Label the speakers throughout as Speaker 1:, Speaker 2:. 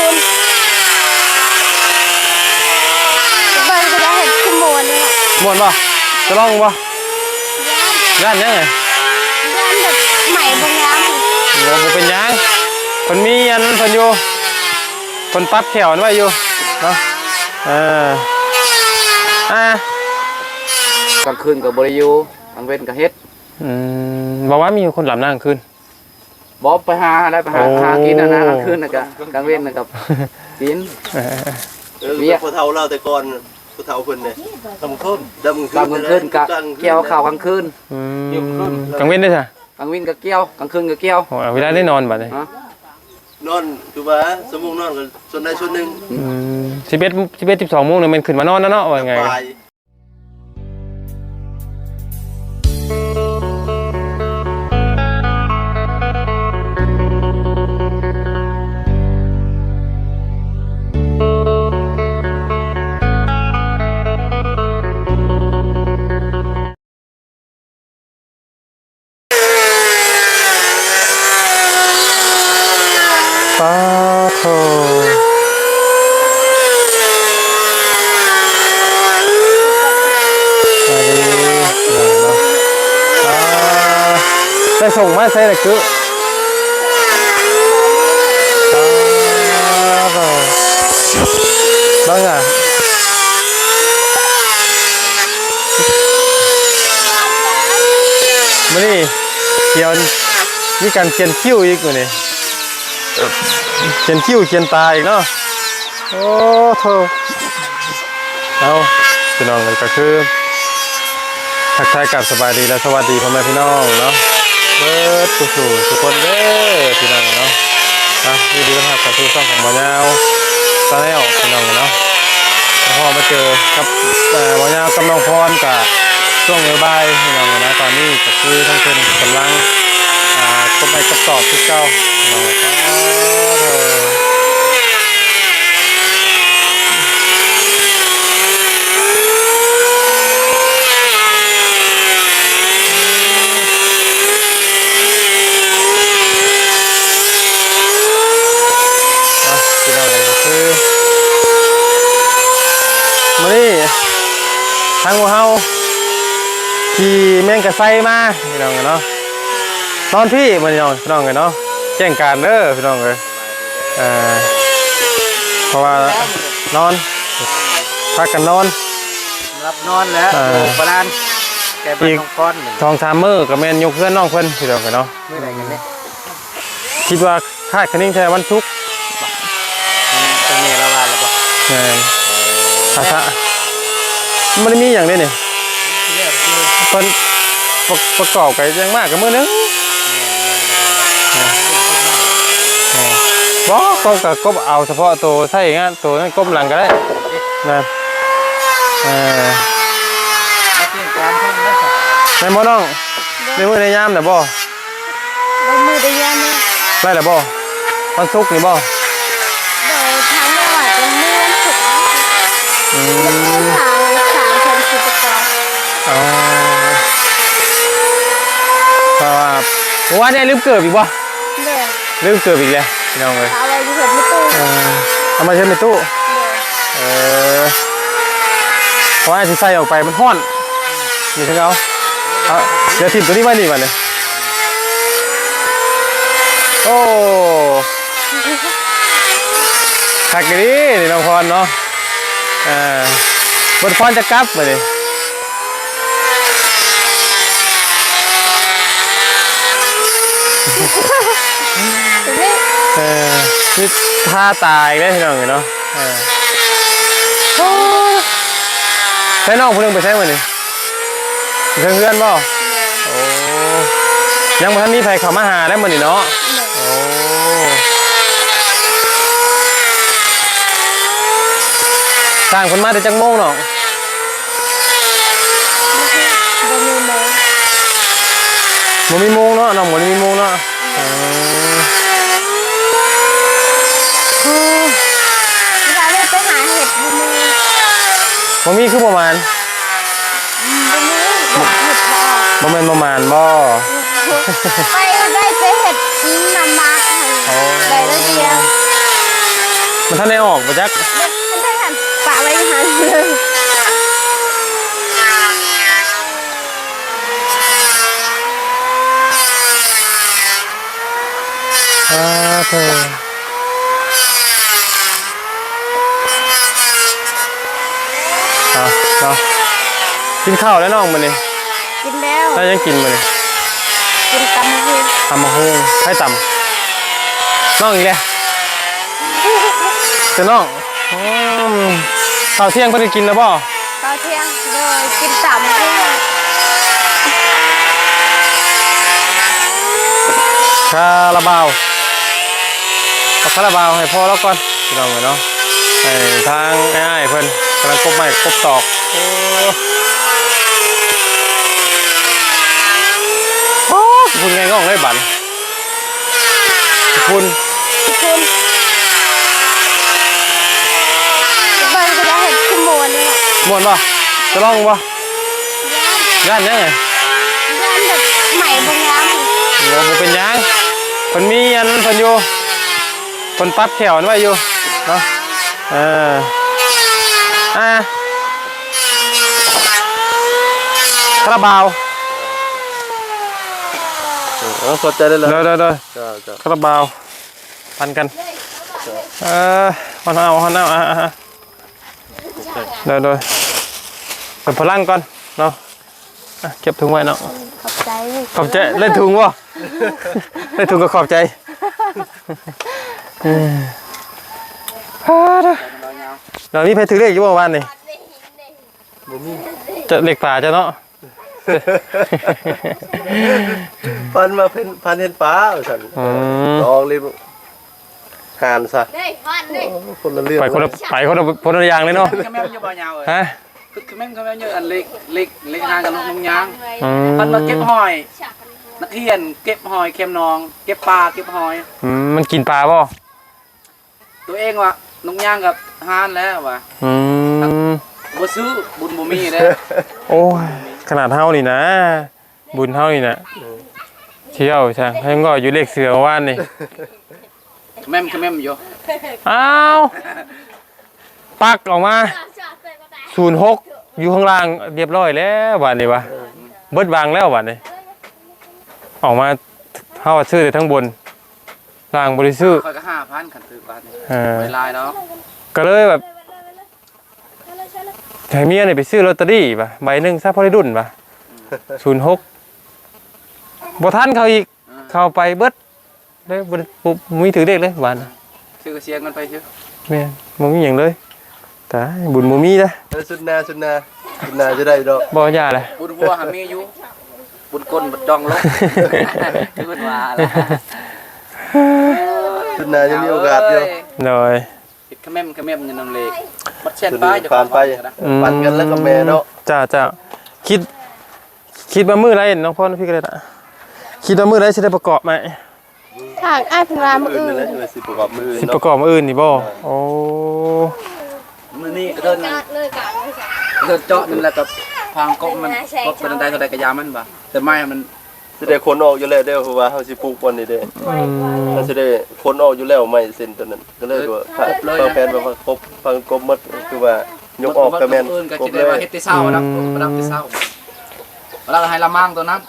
Speaker 1: คุณเบิ้ลก็ได้เห็ดขึ้นมวนเลยอะ
Speaker 2: ม่วนบ่จะลองบ่
Speaker 1: ย่าน
Speaker 2: ย่านยังไง
Speaker 1: ย่านแบบใหม่บางงาม
Speaker 2: โอ้บ่เป็นหยังเพิ่นมีอันเพิ่นอยู่เพิ่นปรั๊บแขวอันไว้อยู่เนาะเอออ่าก
Speaker 3: ลางคืนกับบริยูกลางเว้นกับเฮ็ด
Speaker 2: อืมบอกว่ามีคนหลับหน้ากลางคืน
Speaker 3: บอกไปหาได้ไปหา
Speaker 2: โอ้
Speaker 3: หากินนะนะกลางคืนนะกับกลางเว้นนะกับกิน
Speaker 2: เออ
Speaker 4: เออ
Speaker 3: เวีย
Speaker 4: ผู้เฒ่าเราแต่ก่อนผู้เฒ่าเพิ่นเนี่ยดำขึ้นดำ
Speaker 3: กลางคืนกับเกี่ยวข้าวกลางคืน
Speaker 2: อืมกลางเว้นด้วยจ้ะ
Speaker 3: กลางวินกับเกี่ยวกลางคืนกับเกี่ยว
Speaker 2: โอ้เอาเวลาได้นอนบัดนี้
Speaker 3: ฮะ
Speaker 4: นอนคือว่าสมมุตินอนก็ส่วนใดส่วนหนึ่ง
Speaker 2: อืมสิบเอ็ดสิบเอ็ดสิบสองโมงเนี่ยมันขึ้นมานอนแล้วเนาะว่าไง
Speaker 4: ปลาย
Speaker 2: บ้างอะมานี่เขียนมีการเขียนคิ้วอีกว่นี่เขียนคิ้วเขียนตาอีกเนาะโอ้โถเอาพี่น้องเลยก็คือทักทายกับสบายดีและสวัสดีพ่อแม่พี่น้องเนาะเบิดสู่สู่ทุกคนเด้อพี่น้องเนาะอะยินดีต้อนรับกับสู่ช่องของหมอยาว ตาแนวพี่น้องเนาะแล้วพอมาเจอกับเอ่อหมอยากับน้องพรกับช่วงเบายๆพี่น้องนะตอนนี้ก็คือทั้งเพิ่นกำลังอ่าก็ไปกระสอบที่เก้าเราก็เอออะที่เราเลยก็คือมานี่ทางหัวเฮาขี่ แมงกะไซมาพี่น้องเนาะนอนพี่มันยองพี่น้องเลยเนาะแจ้งการเด้อพี่น้องเลยเอ่อเพราะว่านอนพักกันนอน
Speaker 3: รับนอนแล้ว
Speaker 2: เออ
Speaker 3: โอ้ประดานแกเป็น
Speaker 2: อีก
Speaker 3: น้องก้อนหนึ่ง
Speaker 2: ทองสามมือกับแมนยกเพื่อนน้องเพื่อนพี่น้องเลยเนาะ
Speaker 3: ไม่ได้กันเนี่ย
Speaker 2: คิดว่าคาดคะนิ่งแค่วันศุกร์
Speaker 3: เป็นเมลาวาหรือเปล่า
Speaker 2: แม่นภาษามันมีอย่างนี้นี่เพิ่น ประประกอบกันยังมากกับมือนึงบ่ก็ก็ก็เอาเฉพาะตัวใช่งานตัวนั้นก้มหลังก็ได้นะเออ
Speaker 3: มาเตรียมการเพิ่มแล้วค่ะ
Speaker 2: แม่นบ่น้องในมือในยามน่ะบ่
Speaker 1: ใบมือได้ย่านเนี่ย
Speaker 2: ได้ล่ะบ่วันศุกร์นี่บ่
Speaker 1: โดยทางไม่ว่าจะเมื่อนสุด
Speaker 2: อื
Speaker 1: ทาง
Speaker 2: ม
Speaker 1: สามคนกิจกรรม
Speaker 2: อ๋อเพราะ ว่าว่าเนี่ยลืมเกิดอีกบ่
Speaker 1: เด้อ
Speaker 2: ลืมเกิดอีกแล้วพี่น้องเอ้ย
Speaker 1: เอาไว้ที่เห็ดไม่ตู้
Speaker 2: เออเอามาใช้ในตู้
Speaker 1: เด้อ
Speaker 2: เออเพราะว่าสิใส่ออกไปมันห้อนนี่ถึงเอาเอาเดี๋ยวทิมตัวนี้ไว้นี่มาเลยโอ้ขักดีนี่น้องพรเนาะเออบนพรจะกลับมาเลย
Speaker 1: ทีนี้
Speaker 2: เออนี่ท่าตายได้พี่น้องเนาะเออโอ้ใช้น้องคนนึงไปใช้มานี่เพื่อนเพื่อนบ่โอ้ยังบ่ทันมีใครเขามาหาได้มือนี่เนาะโอ้สร้างคนมาแต่จังโมงเนาะ
Speaker 1: มีโมง
Speaker 2: บ่ มีโมงเนาะน้องบ่ได้มีโมงเนาะเออ
Speaker 1: เวลาเราไปหาเห็ดบะมี
Speaker 2: บ่มีคือประมาณ
Speaker 1: บะมีเห็ดพอ
Speaker 2: บ่แม่นประมาณบ่
Speaker 1: ไปได้ไปเห็ดน้ำมัก
Speaker 2: โอ้
Speaker 1: ได้แล้วเดียว
Speaker 2: มันท่านได้ออกมาจัก
Speaker 1: มันได้หันปะไว้หันเลย
Speaker 2: อ่าเธอเอาเนาะกินข้าวแล้วน้องมันนี่
Speaker 1: กินแล้ว
Speaker 2: ถ้ายังกินมันนี่
Speaker 1: กินตำกิน
Speaker 2: ตำมะฮงให้ตำน้องอีกแล้วเจะน้องอืมข้าวเที่ยงเพิ่นได้กินแล้วบ่
Speaker 1: ข้าวเที่ยงเลยกินตำกิน
Speaker 2: คาราบาว เอาคาราบาวให้พ่อแล้วก่อนพี่น้องเลยเนาะให้ทางง่ายๆเพิ่นกำลังกบไม้กบตอกโอ้โอ้คุณไงก็ของได้บัตรคุณ
Speaker 1: คุณเบิ้งจะได้เห็นขโมยเลยอะ
Speaker 2: ม่วนป่ะจะลองป่ะ
Speaker 1: ย่าน
Speaker 2: ย่านยังไง
Speaker 1: ย่านแบบใหม่บางงาม
Speaker 2: โอ้บ่เป็นหยังเพิ่นมีอันเพิ่นอยู่ เพิ่นปัดแขวมันไว้อยู่เนาะเอออ่าคาราบาว
Speaker 4: เออเข้าใจได้แล้ว
Speaker 2: เดี๋ยวเดี๋ยวเดี๋ยว
Speaker 4: จ้าจ้า
Speaker 2: คาราบาวพันกันเออฮอนเอาฮอนเอาอะอะอะเดี๋ยวเดี๋ยวเป็นพลังก่อนเนาะอะเก็บถุงไว้เนาะ
Speaker 1: ขอบใจ
Speaker 2: ขอบใจเล่นถุงวะเล่นถุงก็ขอบใจ เอออ่าเด้อเรามีเพชรถือเลขอยู่บ่วันนี่
Speaker 4: บ่มี
Speaker 2: จะเหล็กป่าจะเนาะ
Speaker 4: พันมาเพิ่นพันเห็นปลาว่าซั่น
Speaker 2: อืม
Speaker 4: ลองเลยหานซะ
Speaker 1: เด้ฟันเด้
Speaker 4: คนละเรื่อง
Speaker 2: ไปคนละไปคนละคนละอย่างเลยเนาะ
Speaker 3: คือแม่นอยู่บ่ยาวเอ้ย
Speaker 2: ฮะ
Speaker 3: คือคือแม่นก็แม่นอยู่อันเล็กเล็กเล็กห่างกันลงยาง
Speaker 2: อื
Speaker 3: มันมาเก็บหอยนักเรียนเก็บหอยเค็มนอง เก็บปลาเก็บหอย
Speaker 2: อืมมันกินปลาบ่
Speaker 3: ตัวเองว่ะนงย่างกับฮานแล้วว่ะ
Speaker 2: อืม
Speaker 3: บ่ซื้อบุญบ่มีเด้
Speaker 2: โอ้ยขนาดเท่านี่นะ บุญเท่านี่นะเที่ยวช่างให้มันก็อยู่เลขเสือว่านนี่
Speaker 3: แม่มคือแม่มอยู่
Speaker 2: อ้าวปักออกมาศูนย์หกอยู่ข้างล่างเรียบร้อยแล้ววันนี้วะเบิดวางแล้ววันนี้ออกมาเท่าซื้อแต่ทั้งบน ล่างบริสุทธิ์
Speaker 3: คอยก็5,000คันถือบาทนี่
Speaker 2: เออ
Speaker 3: ไว้ลายแล้ว
Speaker 2: ก็เลยแบบไอ้เมียเนี่ยไปซื้อลอตเตอรี่ป่ะใบหนึ่งซะพอได้ดุนป่ะศูนย์หกบ่ทันเขาอีกเข้าไปเบิดเลยบ่ได้ปุ๊บมีถือเลขเลยหวาน
Speaker 3: ซื้อก็เสียเงินไปซื้อ
Speaker 2: แม่นบ่มีหยังเลยตายบุญบ่มีเด้อ
Speaker 4: เออสุดหนาสุดหนาสุดหนาจะได้ดอก
Speaker 2: บ่ย่าเลย
Speaker 3: บุญวัวหามีอยู่บุญก้นบุญจองลงคือบุญว่าล่ะ
Speaker 4: สุดหนายังมีโอกาสอยู่
Speaker 2: หน่อย
Speaker 3: ปิดขะแม่มขะแม่มอยันนำเลขบัดเช่นป้ายจะ
Speaker 4: ผ่านไป
Speaker 2: อืม
Speaker 4: ปั่นกันแล้วก็แม่เนาะ
Speaker 2: จ้าจ้าคิด คิดว่ามือไรน้องพ่อพี่ก็ได้นะคิดว่ามือไรสิได้ประกอบไหม
Speaker 1: ทางอ้ายพนรามือ
Speaker 4: อื่
Speaker 1: น
Speaker 4: นั่นแหละสิประกอบมือ
Speaker 2: สิป
Speaker 4: เนาะ
Speaker 2: ระกอบมืออื่นนี่บ่โอ้
Speaker 3: มือนี้ก็เดินเดินเจาะนั่นแหละกับทางกบมันกบเป็นใดเท่าใดกระยามันบ่แต่ไม้มัน
Speaker 4: สิได้คนออกอยู่แล้วเด้อเพราะว่าเฮาสิปลูกวันนี้เด้
Speaker 2: อืม
Speaker 4: เฮาสิได้คนออกอยู่แล้วไม่เส้นตัวนั้นก็เลยว่าถ้าฟังแผนว่าครบฟังกบหมดคือว่ายกออกก็แม่น
Speaker 3: อื่นก็
Speaker 4: คร
Speaker 3: สิ
Speaker 4: บ
Speaker 3: ได้
Speaker 4: เล
Speaker 3: ว่ายเฮ็ดแต่เช้านะประดับแต่เช้าเวลาให้ละมั่งตัวนั้น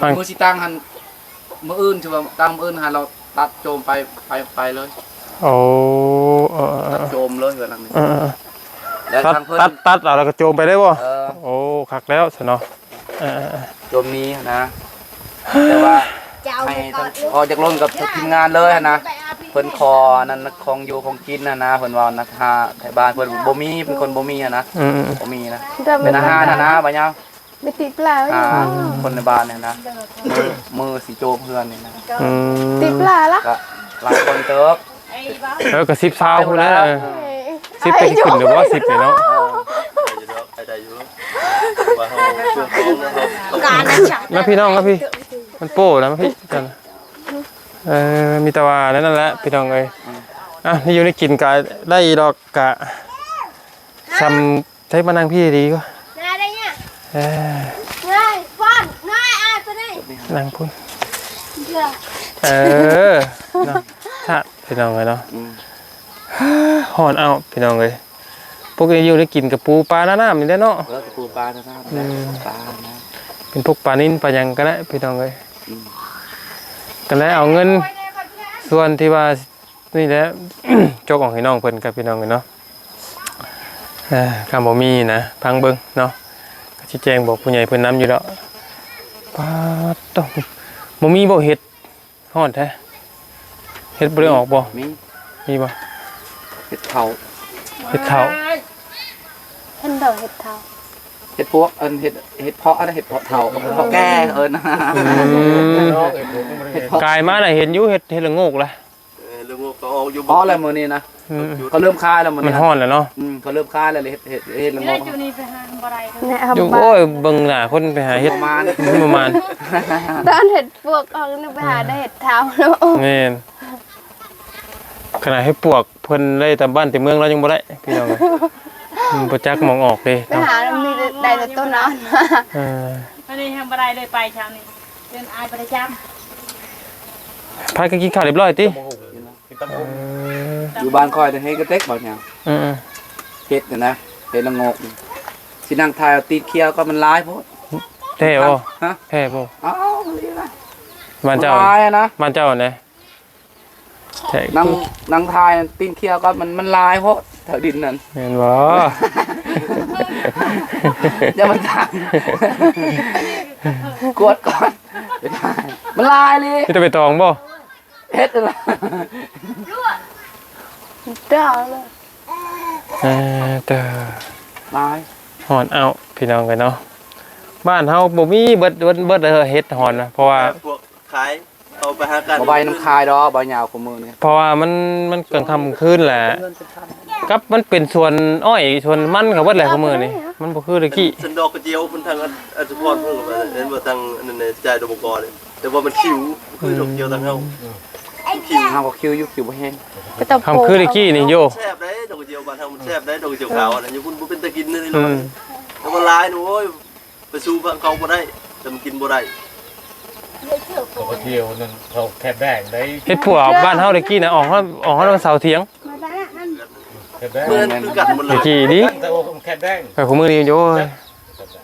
Speaker 2: ฟัง
Speaker 3: มือสิตั้งหันมืออื่นถือว่าตั้งมืออื่นหันเราตัดโจมไปไปไปเลย
Speaker 2: โอ้เออเอ
Speaker 3: ตัด
Speaker 2: อ
Speaker 3: โจมเลยเวลานี้
Speaker 2: เออเออ
Speaker 3: แล้ว
Speaker 2: ตัด
Speaker 3: ทางเพิ่น
Speaker 2: ตัดตัดเอาแล้วก็โจมไปได้บ่
Speaker 3: เออ
Speaker 2: โอ้คักแล้วซะเนาะ เออเออเออ
Speaker 3: โจมนี้นะ แต่ว่า
Speaker 1: จะเอา
Speaker 3: ให้
Speaker 1: ไปก่อน
Speaker 3: พอจากล้นกับทีมงานเลยนะเพิ่นคอนั่นของอยู่ของกินนะนะเพิ่นว่านักหาไทบ้านเพิ่นบ่มีเป็นคนบ่มีอะนะ
Speaker 2: อืมอืม
Speaker 3: บ่มีนะ
Speaker 1: จะ
Speaker 3: เป็นอาหารนะนะบ่ยาว
Speaker 1: ไม่ติดปลาไว้
Speaker 3: อ่า
Speaker 1: ก่อน
Speaker 3: คนในบ้านเนี่ยนะมือมือสิโจมเพื่อนนี่นะ
Speaker 2: อืม
Speaker 1: ติดปลาละ
Speaker 3: ก็หลายคนเติบ
Speaker 2: เออก็สิบเช้าพุ่นแล้วเออ
Speaker 1: เอ้ย
Speaker 2: สิบไปขึ้นหรือว่าสิบเนี่ยเนาะ
Speaker 4: ได้อยู่เนาะได้อยู่ว่าเฮาเชื่อของเฮา
Speaker 1: การนะฉัน
Speaker 2: นะพี่น้องครับพี่ มันโป้แล้วพี่กันเออมีแตะวาแล้วนั่นแหละพี่น้องเอ้ยอะนี่อยู่ในกินกะได้ดอกกะทำใช้มานั่งพี่ดีก็
Speaker 1: ง่ายได้เนี่ย
Speaker 2: เออ
Speaker 1: ง่ายฟันง่ายอ้ายไปนี่
Speaker 2: นั่งพุ่น
Speaker 1: เดี๋ยว
Speaker 2: เออเนาะถ้าพี่น้องเลยเนาะ
Speaker 3: อืม
Speaker 2: หอนเอาพี่น้องเลย พวกนี้อยู่ได้กินกับปูปลาหน้าน้ำนี่ได้เนาะ
Speaker 3: แล้วก็ปูปลานะครั
Speaker 2: อืม
Speaker 3: ปลานะ
Speaker 2: เป็นพวกปลานิ่นปลาหยังก็ได้พี่น้องเลย
Speaker 3: อืม
Speaker 2: ก็เลยเอาเงิน ส่วนที่ว่านี่แหละจกของให้น้องเพิ่นกับพี่น้องเลยเนาะเอ่อคำบ่มีนะพังเบิ่งเนาะก็ชี้แจงบอกผู้ใหญ่เพิ่นนํอยู่แล้วปาดต้องบ่มีบ่เฮ็ดฮอดแท้เฮ็ดบ่ได้ออกบ่
Speaker 3: มี
Speaker 2: มีบ่
Speaker 3: เห็ดเผา
Speaker 2: เฮ็ดข้าว
Speaker 1: เห็นดอกเห็ดเทา
Speaker 3: เห็ดพวกเอินเห็ดเห็ดเพาะอะไรเห็ดเพาะเผาเห็ดเพาะแก่เอิน
Speaker 2: อืม
Speaker 3: เห็ดเพาะ
Speaker 2: กายมาน่ะเห็นอยู่เฮ็ดเฮ็ดละโงกละ
Speaker 4: เออลุงก็เอาอยู่
Speaker 3: เพาะอะไรมือนี้นะ
Speaker 2: อืม
Speaker 3: เขาเริ่มคายแล้วมือ
Speaker 2: มัน
Speaker 3: นี้
Speaker 2: ฮ้อนแล้วเนาะ
Speaker 3: อืมเขาเริ่มคายแล้วเลยเห็ดเห็ดเห็ดละง
Speaker 5: ได้
Speaker 3: ง
Speaker 5: อยู่นี่ไปหาบ่ได้กัน
Speaker 1: เนี่ย
Speaker 2: อยู่
Speaker 1: ทำบ้า
Speaker 2: โอ้ยเบิ่งหน้าคนไปหาเฮ็ด
Speaker 3: ประมาณ
Speaker 2: ประมาณ
Speaker 1: ตอนเห็ดพวกออกนึกไปหาได้เห็ดเทาแล้ว
Speaker 2: แม่นขนาดให้ปวกเพิ่นได้แต่บ้านแต่เมืองเรายังบ่ได้พี่น้อง เอ้ยมันบ่จักมองออกเลย
Speaker 1: ไป
Speaker 2: เนาะ
Speaker 1: หาแล้วมีได้แต่ต้นนอนมา
Speaker 2: เออ
Speaker 5: วันนี้ทำบ่ได้เลยไปเช้านี้เดินอายประจ
Speaker 2: พากันกินข้าวเรียบร้อยติเออ
Speaker 3: อยู่บ้านคอยแต่ให้กระเต็กบอกเนี่ย
Speaker 2: อืม
Speaker 3: เห็ดเนี่ยนะเห็ดละงกสินั่งทายเอาตีนเคี้ยวก็มันร้ายโพด
Speaker 2: ๆแท้บ่
Speaker 3: ฮะ
Speaker 2: แท้บ่
Speaker 3: เอ้าดีนะ
Speaker 2: บ้านเจ้า
Speaker 3: ร้ายอะนะ
Speaker 2: บ้านเจ้าไหน แท้
Speaker 3: นั่งนั่งทายตีนเคี้ยวก็มันมันลายเพราะแถวดินนั่น
Speaker 2: แม่นบ่
Speaker 3: อย่ามาทางกวดก่อนไปทายมันลายเลย
Speaker 2: นี่จะไปตองบ่
Speaker 3: เฮ็ดอะไร
Speaker 1: เจ้าเลย
Speaker 2: เออเด้อ
Speaker 3: ลาย
Speaker 2: หอนเอาพี่น้องกันเนาะบ้านเฮาบ่มีเบิดเบิดเบิดเด้อเฮ็ดหอนนะเพราะว่า
Speaker 4: พวกขาย เอาไปหากัน
Speaker 3: บ่ใบน้ำคายดอกใบยาวของมือเนี่ย
Speaker 2: เพราะว่ามันมันกลางค่ำคืนแหละกับมันเป็นส่วนอ้อยส่วนมันกับเบิดแหละของมื้อนี่มันบ่คือตะกี้
Speaker 4: สันดอกกระเจียวเพิ่นทางอันอันสุพรเพิ่นก็ว่าเห็นว่าทางอันนั้นน่ะจ่ายดอกบกอเนี่ยแต่ว่ามันคิวคือดอกเจียวทางเฮา
Speaker 3: คิวเฮาก็คิวอยู่คิวบ่แห้ง
Speaker 1: ไปตะ
Speaker 2: คำคือตะกี้นี่โย
Speaker 4: แซ่บได้ดอกกระเจียวบ้านเฮามันแซ่บได้ดอกกระเจียวขาวอันนั้นอยู่พุ่นบ่เป็นตะกินนี่
Speaker 2: อื
Speaker 4: เนาะ
Speaker 2: ม
Speaker 4: แล้วมันลายหนูโอ้ยไปสู้ฝั่งเขาบ่ได้แต่มันกินบ่ได้
Speaker 6: เขาเที่ยวนั่นเขาแคบแดงได้
Speaker 2: เฮ็ดผัวบ้านเฮาตะกี้น่ะออกเฮาออกเฮาวันเสาร์เที่ยง
Speaker 6: แคบแดง
Speaker 4: เมื่อนคือกันหมดเล
Speaker 2: ตะ
Speaker 4: ย
Speaker 2: กี้ดิ
Speaker 6: แต่ว่าแคบแดง
Speaker 2: แต่ของมื้อนี้โย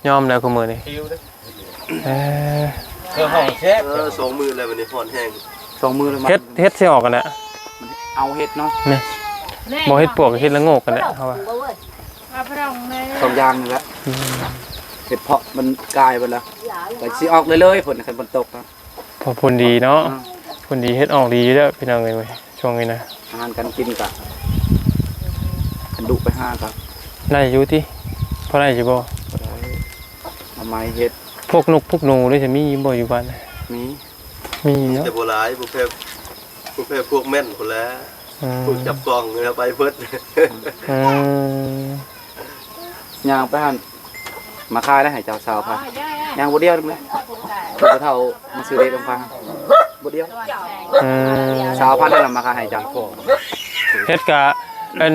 Speaker 2: ยอมแล้วของมื้อนี้
Speaker 6: คิวนะ
Speaker 2: เออ
Speaker 6: เครื่องห้องแคบ
Speaker 4: เออสองมือเลยวันนี้ฮ้อนแห้ง
Speaker 3: สองมือเลยมัน
Speaker 2: เฮ็ดเฮ็ดสิออกกันน่ะ
Speaker 3: เอาเฮ็ดเนาะำ
Speaker 2: บ่เฮ็ดปวกก็เฮ็ดละโงกกันน่ะเฮาว่า
Speaker 5: มาพร้องเลย
Speaker 3: สองอย่างนี่แหละ เห็ดเพาะมันกลายไปแล้วก็สิออกเลยเลยฝนคันฝนตกนะ
Speaker 2: พอผลดีเนาะ
Speaker 3: อ่า
Speaker 2: ผลดีเฮ็ดออกดีอยู่แล้วพี่น้องเอ้ยเว้ยช่วงนี้นะ
Speaker 3: อาหารการกินกะคันดุไปห้ากับ
Speaker 2: ได้อยู่ติพอได้อยู่บ่
Speaker 3: ทำไมเฮ็ด
Speaker 2: พวกนกพวกหนูนี่จะมีบ่อยู่บ้านน่ะ
Speaker 3: มี
Speaker 2: มีเนาะ
Speaker 4: แต่บ่หลายบ่แพ้บ่แพ้พวกแม่นคนแล้ว
Speaker 2: อืม
Speaker 4: พวกจับกล้องเนี่ยไปเพิ่น
Speaker 2: อืม
Speaker 3: ย่างไปหัน มาคายได้ให้เจ้าสาวพาย่างบ่เดียวนึงเลยตัวเท่ามาซื้อเด็ดลงพาบ่เดียว
Speaker 2: อืม
Speaker 3: สาวพันได้นำมาคายให้เจ้า
Speaker 2: เฮ็ดกะอัน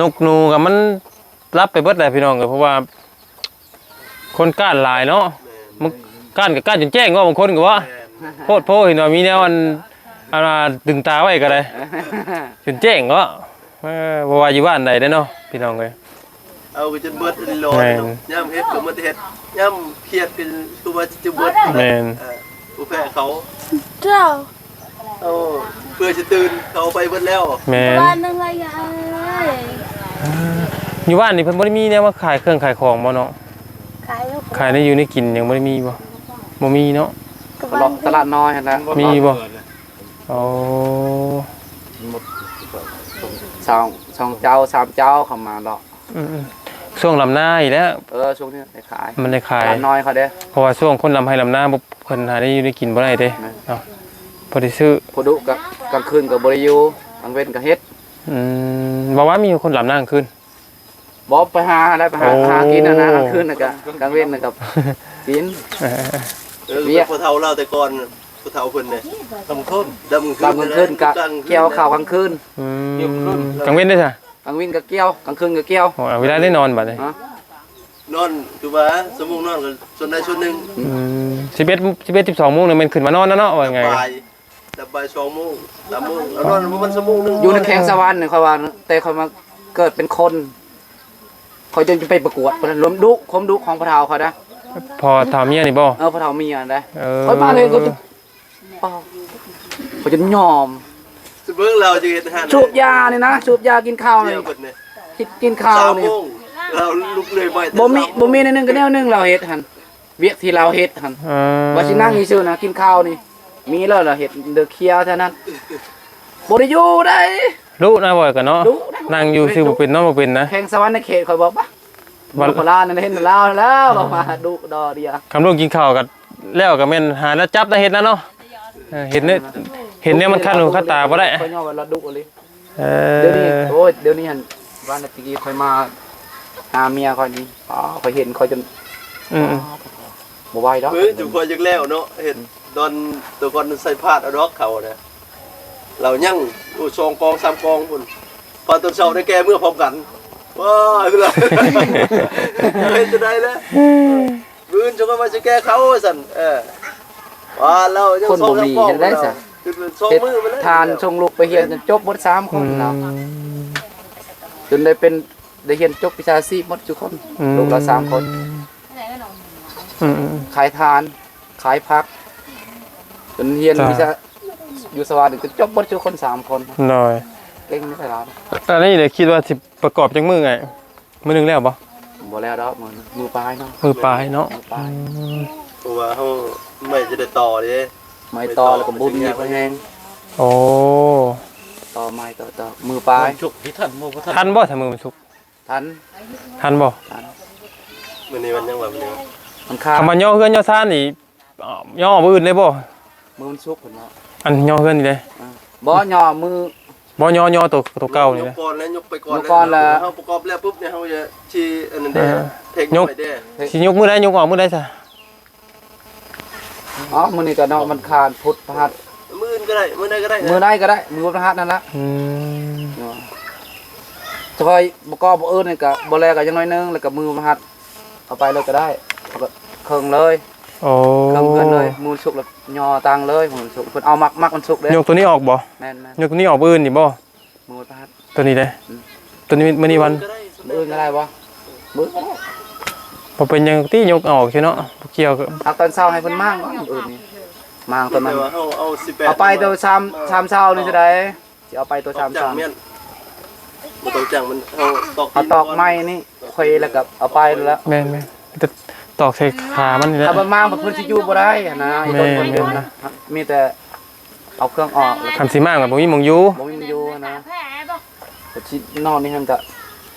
Speaker 2: นกหนูกับมันรับไปเบิดแหละพี่น้องเอ้ยเพราะว่า คนก้านหลายเนาะมันก้านกับก้านจนแจ้งว่าบางคนก็ว่าโพดโพเห็นว่ามีแนวอันอันว่าดึงตาไว้ก็ได้จนแจ้งก็เออบ่ว่าอยู่บ้านใดเด้อเนาะพี่น้องเอ้ย
Speaker 4: เอาไปจนเบิดเลยร้อย
Speaker 2: แม่น
Speaker 4: เนาะย่ำเฮ็ดก็มันเฮ็ดย่ำเครียดเป็นคือว่าจะเบิด
Speaker 2: แม่น
Speaker 4: เออผู้แพ้เขา
Speaker 1: เจ้า
Speaker 4: เอาเพื่อจะตื่นเขาไปเบิดแล้ว
Speaker 2: แม่น
Speaker 1: บ้านนึงอะไรกัน
Speaker 2: อยู่บ้านนี่เพิ่นบ่ได้มีแนวมาขายเครื่องขายของบ่เนาะ
Speaker 1: ขายลูก
Speaker 2: ขายได้อยู่ในกินยังบ่ได้มีบ่บ่มีเนาะ
Speaker 1: กับ
Speaker 3: ตลาดตลาดน้อยหั่นนะ
Speaker 2: มีบ่ โอ้
Speaker 3: สองสองเจ้าสามเจ้าเข้ามาดอก
Speaker 2: อืมๆ ช่วงลำหน้าอีกแล้ว
Speaker 3: เออช่วงนี้ได้ขาย
Speaker 2: มันได้
Speaker 3: ต
Speaker 2: ขาย
Speaker 3: ลาดน้อยเขาเด้
Speaker 2: เพราะว่าช่วงคนลำให้ลำหน้าบ่เพิ่นหาได้อยู่ได้กินบ่ได้เด้เนาะพอได้ซื้อ
Speaker 3: พอดุกกลางคืนก็บ่ได้อยู่กลางเว้นก็เฮ็ด
Speaker 2: อืมบอกว่ามีคนลำหน้ากลางคืน
Speaker 3: บ่ไปหาได้ไปหา
Speaker 2: โอ้
Speaker 3: หากินนะนะกลางคืนน่ะก็กลางเว้นน่ะก็กิน
Speaker 2: เออ
Speaker 4: เออ
Speaker 3: เวีย
Speaker 4: ผู้เฒ่าเล่าแต่ก่อนผู้เฒ่าเพิ่นเนี่ย
Speaker 6: ลำต้น
Speaker 4: ดำ
Speaker 3: กลางคืนก็เกี่ยวข้าวกลางคืน
Speaker 2: อืมกลางเว้นด้วยจ้ะ
Speaker 3: กลางวินก็เกี่ยวกลางคืนก็เกี่ยว
Speaker 2: โอ้เอาเวลาได้นอนบัดนี้
Speaker 3: ฮะ
Speaker 4: นอนคือว่าสมมุตินอนก็ส่วนใดส่วนหนึ่ง
Speaker 2: อืม11 11 12โมงเนี่ยมันขึ้นมานอนแล้วเนาะว่าไง
Speaker 4: บ่ายแต่บ่ายสองโมงสามโมงแล้วนอนประมาณชั่วโมงหนึง
Speaker 3: อยู่ในแข้งสวรรค์เนี่ยเขาว่าแต่เขามาเกิดเป็นคนเขาจะไปประกวดเป็นล้มดุคมดุของพระเทาเขานะ
Speaker 2: พอถามเมียนี่บ่
Speaker 3: เออพระเทามีอะนะ
Speaker 2: เออ
Speaker 3: เขามาเลยเขาจะเป่าเขาจะยอม
Speaker 4: สิ เบิ่งเราจะเฮ็ดหัน
Speaker 3: สูบยาเนี่ยนะสูบยากินข้าวเนี่
Speaker 4: เที่
Speaker 3: ย
Speaker 4: ยวเพิ่นเนี่ย
Speaker 3: กินกินข้าว
Speaker 4: สาม
Speaker 3: เนี่
Speaker 4: โม
Speaker 3: ย
Speaker 4: งเราลุกเลยไปแต่
Speaker 3: บ่มี
Speaker 4: สาโง
Speaker 3: บ่มีในหนึงก็แนวหนึงเราเฮ็ดหันเวียกที่เราเฮ็ดหัน
Speaker 2: เออ
Speaker 3: ว่าสินั่งอีซื่อนะกินข้าวนี่ มีแล้วล่ะเฮ็ดเดือเคียวเท่านั้นบ่ได้อยู่ได้
Speaker 2: รู้นะบ่อยกันเนาะ
Speaker 3: รู้
Speaker 2: นั่งอยู่ซื่อบ่เป็นเนาะบ่เป็นนะ
Speaker 3: แข่งสวรรค์ในเขตคอยบอกปะ
Speaker 2: วั
Speaker 3: วันนโคราชนั่นเห็นแล้วแล้วบอกมาดุดอเดียว
Speaker 2: คำลูกกินข้าวกันแล้วก็แม่นหาแล้วจับได้เห็ดแล้วเนาะเออเห็นเนี่ยเห็นเนี่ยมันคันหูคันตาบ่ได้
Speaker 3: คอยย่อว่าเราดุเลย
Speaker 2: เอ
Speaker 3: เดี๋ยวนี้
Speaker 2: อ
Speaker 3: โอ้ยเดี๋ยวนี้หันวันนาทีคอยมาหาเมียคอยนี่อ๋อคอยเห็นคอยจน
Speaker 2: อืม
Speaker 3: บ่ไหวแล้ว
Speaker 4: มื้อจุคอยจักแล้วเนาะเฮ็ดดอนตัวก่อนใส่พาดเอาดอกเขาเนี่ยเรายังอู้สองกองสามกองพุ่นพอตอนเช้าได้แก้เมื่อพร้อมกันว้ายเวลาเฮ็ดจะได้แล้วมื้อจงก็มาสิแก้เขาสั่นเออว่าเรายัง
Speaker 3: คน
Speaker 4: สอง
Speaker 3: บ่
Speaker 4: สาม
Speaker 3: มี
Speaker 4: กอง
Speaker 3: เห็นได้ซะ
Speaker 4: คือสอง
Speaker 3: เฮ็ด
Speaker 4: มือมาแล้ว
Speaker 3: ทานส่งลูกไปเรียนจนจบหมดสามค
Speaker 2: อื
Speaker 3: น
Speaker 2: ม
Speaker 3: แล้วจนได้เป็นได้เรียนจบวิชาชีพหมดทุกคน ลูกละสามคน
Speaker 2: อืมอืม
Speaker 3: ขายทาน ขายพัก จนเรียน
Speaker 2: จ้ะ
Speaker 3: วิชาอยู่สวรรค์จนจบหมดทุกคนสามคน
Speaker 2: หน่อย
Speaker 3: เก่งไม่ใช่หรอ
Speaker 2: อันนี้เดี๋ยวคิดว่าสิประกอบจังมือไงมือหนึงแล้วบ่
Speaker 3: บ่แล้วดอกมือมือปลายเนาะ
Speaker 2: มือปลายเนาะ
Speaker 3: มือปลาย
Speaker 4: เพราะว่าเฮาไม่จะได้ต่อเด้
Speaker 3: ไม้ต่อแล้วก็บุญนี่ก็แห้ง
Speaker 2: โอ้
Speaker 3: ต่อไม้ต่อต่อมือปลาย
Speaker 6: ฉุกที่ท่านโมกท่าน
Speaker 2: ทันบ่ถ้ามือมันสุก
Speaker 3: ทัน
Speaker 2: ทันบ่
Speaker 4: มื้อนี้มันยังว่ามื้อนี้
Speaker 3: มันขาด
Speaker 2: คำว่าย่อเฮือนย่อซ่านนี่อ้าวย่อบ่อื่นเลยบ่
Speaker 3: มือมันสุกพุ่นเนาะ
Speaker 2: อันย่อเฮือนนี่เลย
Speaker 3: บ่ย่อมือ
Speaker 2: บ่ย่อย่อตัวตัวเก่านี่
Speaker 4: ย
Speaker 2: เลย
Speaker 4: กก่อนแล้วยกไปก่อน
Speaker 3: ยกก่อนแล้ว
Speaker 4: เฮาประกอบแล้วปุ๊บเนี่ยเฮาจะชี้อันนั้นเด้
Speaker 2: เออ
Speaker 4: เทค
Speaker 2: ยก
Speaker 4: ไปเด้
Speaker 2: สิยกมือได้ยกออกมือได้ซะ
Speaker 3: อ๋อมือนี่ก็เนาะมันขาดพุทธพระหัตถ์
Speaker 4: มื้ออื่นก็ได้มื้อใดก็ได้นะ
Speaker 3: มือได้ก็ได้มือพระหัตถ์นั่นละ
Speaker 2: อืม
Speaker 3: ถ้าคอยบ่ก็บ่เอิ้นนี่ก็บ่แลก็ยังน้อยนึงแล้วก็มือพระหัตถ์เอาไปเลยก็ได้เอาก็เครื่องเลย
Speaker 2: โอ้
Speaker 3: เครื่องเพื่อนเลยมือสุกแล้วย่อตังเลยมือสุกเพิ่นเอามักมักมันสุกเด้
Speaker 2: ยกตัวนี้ออกบ่
Speaker 3: แม่นแม่น
Speaker 2: ยกตัวนี้ออกมืออื่นนี่บ่
Speaker 3: มือพระหัตถ์
Speaker 2: ตัวนี้เด้
Speaker 3: อืม
Speaker 2: ตัวนี้มื้อนี้วัน
Speaker 4: ก็ได้
Speaker 3: มืออื่นก็ได้บ่มือ
Speaker 2: บ่เป็นหยังที่ยกออกใช่เนาะบ่เกี่ยวกับ
Speaker 3: เอาตอนเช้าให้เพิ่นมั่งบ่มืออื่นนี่มั่งตอนนั้น
Speaker 4: แต่ว่าเฮาเอา18
Speaker 3: เอาไปตัวชามชามเช้านี่จะได้สิเอาไปตัว
Speaker 4: ต
Speaker 3: ชา
Speaker 4: อก
Speaker 3: ม
Speaker 4: จั
Speaker 3: เช้าง
Speaker 4: แม่นบ่ต้องจังมันเฮาตอก
Speaker 3: เอาตอกไม้นี่เคยแล้วก็เอาไปแล้ว
Speaker 2: แม่นแม่นจะตอกใส่ขามันนี่แหละ
Speaker 3: ถ้ามันมาเพิ่นสิอยู่บ่ได้นะไอ้ต้น
Speaker 2: แม่
Speaker 3: เพิ่น
Speaker 2: แม่นนะ
Speaker 3: มีแต่เอาเครื่องออกแล้ว
Speaker 2: คันสิมากกับบ่มีหมองอยู่
Speaker 3: บ่มีมันอยู่นะ
Speaker 5: แผลบ่
Speaker 3: แต่ที่นอนนี่มันก็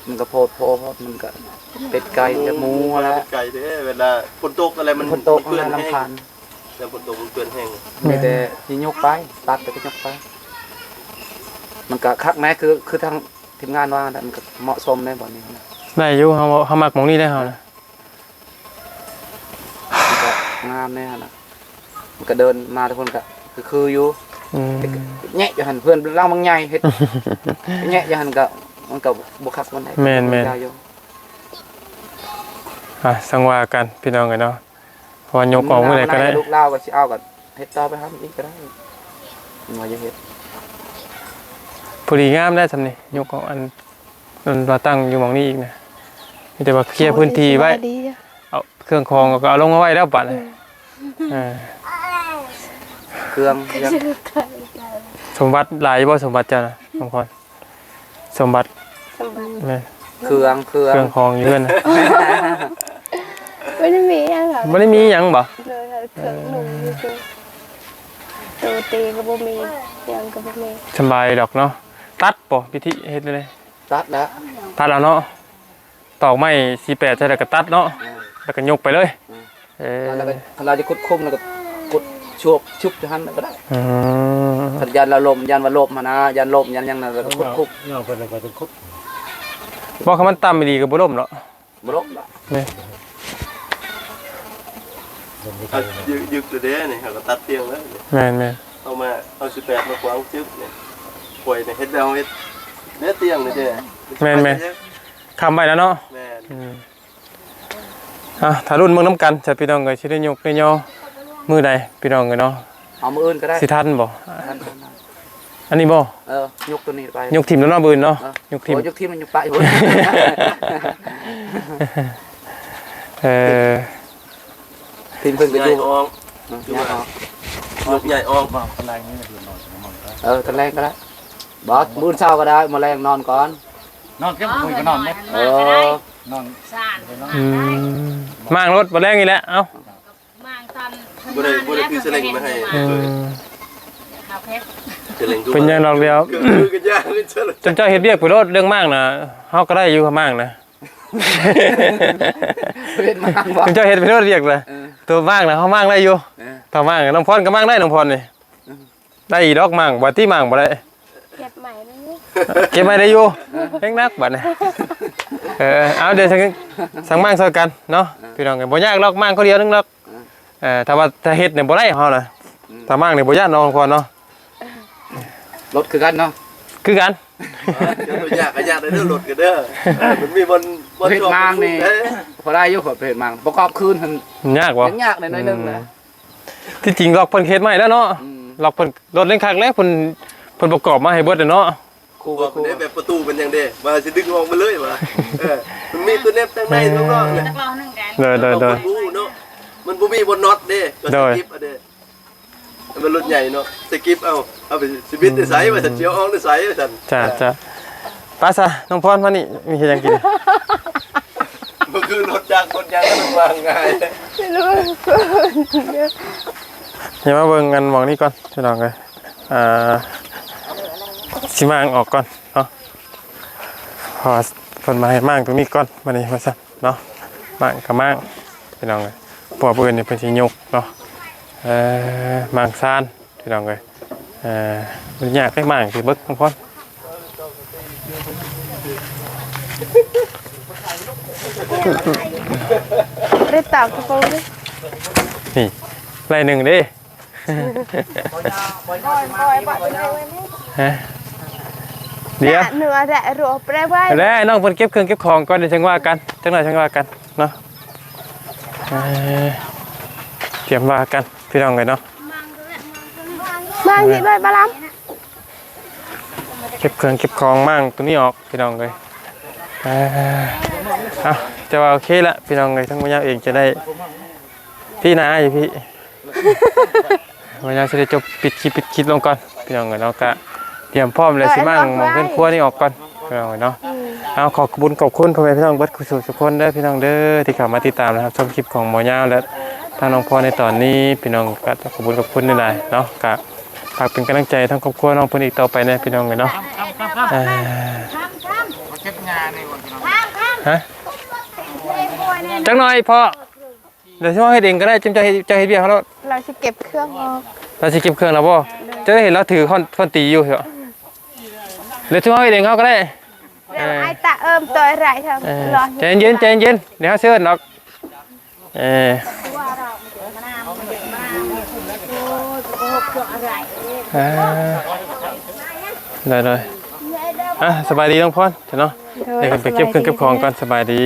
Speaker 3: มันก็โพดโพดมันก็เป็ดไก่จะหมูแล้ว
Speaker 4: ไก่เด้เวลาฝนตกอะไรมัน
Speaker 3: คนโตก
Speaker 4: เปื้อน
Speaker 3: มัน
Speaker 4: แห้
Speaker 3: ลำคางญ
Speaker 4: แล้วฝนตกมันเปื้อนแห้ง
Speaker 3: มีแต่ที่ยกไปตัดแต่ก็ยกไป มันก็คักแม้คือคือทางทีมงานว่านะมันก็เหมาะสมในบ่นี้นะ
Speaker 2: ได้อยู่เฮาเฮามักหมองนี้ได้เฮานะ
Speaker 3: มันก็งามแน่นะมันก็เดินมาทุกคนก็คือคืออยู่
Speaker 2: อืม
Speaker 3: แงะอยู่หันเพื่อนเล่าบางใหญ่เฮ็ดแงะอยู่หันก็ มันก็บ่คักมันได้
Speaker 2: แม่นแม่น
Speaker 3: ยาวอยู่
Speaker 2: อะสังว่ากันพี่น้องกันเนาะเพราะว่ายกออกมื้อใดก็ได้
Speaker 3: ลูกเล่าวก็สิเอาก็เฮ็ดต่อไปครับอีกก็ได้มันว่าจะเฮ็ด
Speaker 2: พอดีงามได้ซำนี่ยกออกอันอันว่าตั้งอยู่หมองนี้อีกนะมีแต่ว่าเคลียร์พื้นที่ไว้
Speaker 1: สดีจ้ะ
Speaker 2: เอาเครื่องคองก็เอาลงมาไว้แล้วบัดนี้เออ
Speaker 3: เครื่องยัง
Speaker 2: สมบัติหลายบ่สมบัติจ้ะนะบางคน สมบัติ
Speaker 1: สบาย
Speaker 2: แม่น
Speaker 3: เครื่องเครื่อง
Speaker 2: เครื่องคองอยู่เพิ่นน่ะ
Speaker 1: ไม่ได้มีอะไร
Speaker 2: บ่ได้มีหยังบ่
Speaker 1: เลยค่ะเครื่องหนุ่มอยู่คือตัวตีก็บ่มียังก็บ่มี
Speaker 2: สำบายดอกเนาะตัดบ่พิธีเฮ็ดเลย
Speaker 3: ตัดแล้ว
Speaker 2: ตัดแล้วเนาะตอกไม้48ใช่แล้วก็ตัดเนาะแล้วก็ยกไปเลยเออ
Speaker 3: แล้วก็ถ้าเราจะคุดคุมแล้วก็กุด ชวบชุบอยู่หันก็ได้
Speaker 2: อืม
Speaker 3: ถ้ายันละลมยันว่าลมมานะยันลมยันยังนั่นแล้วก็คุดคุบ
Speaker 6: ย่อเป็นอะไรเป็นคุด
Speaker 2: บ่คำมันต่ำไม่ดีก็บ่ล่มเนาะ
Speaker 3: บ่ลมละ
Speaker 2: นี่
Speaker 4: เอายึกยึกเลยเด้นี่เขาก็ตัดเตียงแล้ว
Speaker 2: แม่นแม่น
Speaker 4: เอามาเอา18มาขวางจึ๊บเนี่ยป่วยเนี่ยเฮ็ดแล้วเฮ็ดเด้เตียงนี่เด้
Speaker 2: แม่นแม่นคำไว้แล้วเนาะ
Speaker 4: แม่น
Speaker 2: อืมอะถ้ารุ่นเมืองน้ำกันจะพี่น้องก็สิได้ยกได้ย่อ มือใดพี่น้องก็เนาะ
Speaker 3: เอามืออื่นก็ได้
Speaker 2: สิทันบ่
Speaker 3: ทันทันทัน
Speaker 2: อันนี้บ่
Speaker 3: เออยกตัวนี้ไป
Speaker 2: ยกทิมแล้วเนาะบืนเนาะ
Speaker 3: เออย
Speaker 2: กทิม
Speaker 3: โอ้ยกทีมมันอยู่ปะอยู่
Speaker 2: เออ
Speaker 3: ทีมเพิ่งไป
Speaker 4: ใหญ่
Speaker 3: ดู
Speaker 4: ออง
Speaker 3: เออเนี่ยเอา
Speaker 4: ยกใหญ่ออง
Speaker 6: บอกอะไรนี่นะเดือนนอนนอน
Speaker 3: เออตะแรงก็ได้บอสมื้อเช้าก็ได้มาแรงนอนก่อน
Speaker 6: นอนแค่คุยก็นอนเนี่ย
Speaker 3: เอ
Speaker 5: มาก็ได้
Speaker 3: อ
Speaker 6: นอน
Speaker 5: สานมา
Speaker 2: อื
Speaker 5: ได้
Speaker 2: มมางรถบ่แรงอีกแล้วเอ้า
Speaker 5: มางตอน
Speaker 4: บ่ได้บ่ได้คือเสลงมาให้
Speaker 2: อื
Speaker 4: เคย
Speaker 2: ม
Speaker 5: ข้าวเพชร
Speaker 4: เสลงดู
Speaker 2: เป็นยังดอกเดียว
Speaker 4: คือกันยากเลยเสลง
Speaker 2: จนเจ้าเฮ็ดเรียกไปรถเรื่องมากนะเฮาก็ได้อยู่กับมากนะ
Speaker 3: เล่นมากบ่
Speaker 2: จนเจ้าเฮ็ดไปรถเรียกเลย
Speaker 3: เออ
Speaker 2: ตัวมากนะเฮามากได้อยู่
Speaker 3: เออ
Speaker 2: ถ้ามากน้องพรก็มากได้น้องพรนี่ได้อีดอกมากบ่ที่มากบ่ได้
Speaker 1: เก็บใหม่เลยนี่
Speaker 2: เก็บไว้ได้อยู่เฮ็ดนักบัดนี้เออเอาเดี๋ยวสังสังมากซอยกันเนาะพี่น้องกันบ่ยากหรอกมากคนเดียวนึงหรอก เออถ้าว่าถ้าเฮ็ดเนี่ยบ่ได้เฮาน่ะถ้ามากเนี่ยบ่ยากน้องพรเนาะ
Speaker 3: รถคือกันเนาะ
Speaker 2: คือกัน
Speaker 4: เดี๋ยวตัวยากก็ยากได้เด้อรถก็เด้อเออมันมีบนบน
Speaker 3: เฮ็ด
Speaker 4: ช่อง
Speaker 3: มางนี่
Speaker 4: เด้อ
Speaker 3: พอได้อยู่ขอเพจมางประกอบคืนหั่น
Speaker 2: ยากบ่
Speaker 3: ยังยากหน่อยๆนึงนะ
Speaker 2: ที่จริงล็อกเพิ่นเฮ็ดใหม่แล้วเนาะ
Speaker 3: อืม
Speaker 2: ล็อกเพิ่นรถเล่นคักแล้วเพิ่นเพิ่นประกอบมาให้เบิดแล้วเนาะ
Speaker 3: ครู
Speaker 4: บอก
Speaker 3: ครู
Speaker 4: ได้แบบประตูเป็นยังเด้มาสิดึงออกมาเลยว่ะเออมันมีตัวเน็บตั้งในข้างนอกเนี่ย
Speaker 5: นักร้องหนึ่งกัน
Speaker 2: เด้อเด้อเด้อ
Speaker 4: มันบ่เนาะมันบ่มีบนน็อตเด้ก็
Speaker 2: โด
Speaker 4: ส
Speaker 2: ย
Speaker 4: กิปอะเด้มันรถใหญ่เนาะสกิปเอาเอาไปสิบิดได้ไสว่าซั่นเจียวออกได้ไสว่าซั่น
Speaker 2: จ้าจ้าป้าซะน้องพรมานี่มีเฮ็ดหยังกิน
Speaker 4: มันคือรถจักรรถยางก็มันวางง่าย
Speaker 1: ไม่รู้
Speaker 2: อย่ามาเบิ่งกันหมองนี้ก่อนพี่น้องเอ้ยอ่าสิมางออกก่อนเนาะพอเพิ่นมาให้มางตรงนี้ก่อนมานี่ว่าซั่นเนาะมางกับมางพี่น้องเอ้ย พวกเพิ่นนี่เพิ่นสิยกเนาะเอ่อมางซานพี่น้องเอ้ยเอ่อมันยากไปมางสิเบิกน้องพร
Speaker 1: ได้ตอบกระโปรงดิ
Speaker 2: นี่ไล่หนึ่งเดิฮะเดี๋ยว
Speaker 1: เนื้อแดะรัวไปได้ไว้
Speaker 2: แล้วน้องเพิ่นเก็บเครื่องเก็บของก่อนเดี๋ยวจังว่ากันจังหน่อยจังว่ากันเนาะ เอ่อเตรียมว่ากันพี่น้องเลยเนาะ
Speaker 1: บางทีด้วยบาลัม
Speaker 2: เก็บเครื่องเก็บของมั่งตัวนี้ออกพี่น้องเลยเอ่อเอาจะว่าโอเคละพี่น้องเลยทั้งมายาวเองจะได้พี่นาอยู่พี่มายาวจะได้จบปิดคลิปปิดคลิปลงก่อนพี่น้องเลยเนาะกะเตรียมพร้อมเลยสิมั่งหมองเพื่อนครัวนี่ออกก่อนพี่น้องเลยเนาะ เอาขอบคุณขอบคุณพ่อแม่พี่น้องเบิดคุณทุกคนเด้อพี่น้องเด้อที่เข้ามาติดตามนะครับชมคลิปของหมอยาวและทางน้องพ่อในตอนนี้พี่น้องก็ขอบคุณขอบคุณนี่แหละเนาะก็ฝากเป็นกำลังใจทั้งครอบครัวน้องเพิ่นอีกต่อไปนะพี่น้องเลยเนาะเอ่อ
Speaker 6: เก็บงานในวันที่เรา
Speaker 2: ฮะจังหน่อยพ่อเดี๋ยวช่วยให้เองก็ได้จำใจจะให้เบี้ยเขาแล้ว
Speaker 1: เราจะเก็บเครื่องออก
Speaker 2: เราจะเก็บเครื่องแล้วบ่จะได้เห็นเราถือค้อนค้อนตีอยู่เหรอเดี๋ยวช่วยให้เองเขาก็ได้
Speaker 1: เดี๋ยวไอ้ตาเอิมตัวอะไรท
Speaker 2: เออำ
Speaker 1: รอ
Speaker 2: ใจเย็นใจเย็นเดี๋ยวเขาเชิญเนาะเอออ่าได้เลยอะสบายดีน้องพรเดี๋ยวเนาะเดี๋ยวไปเก็บเครื่องเก็บของก่อนสบายดี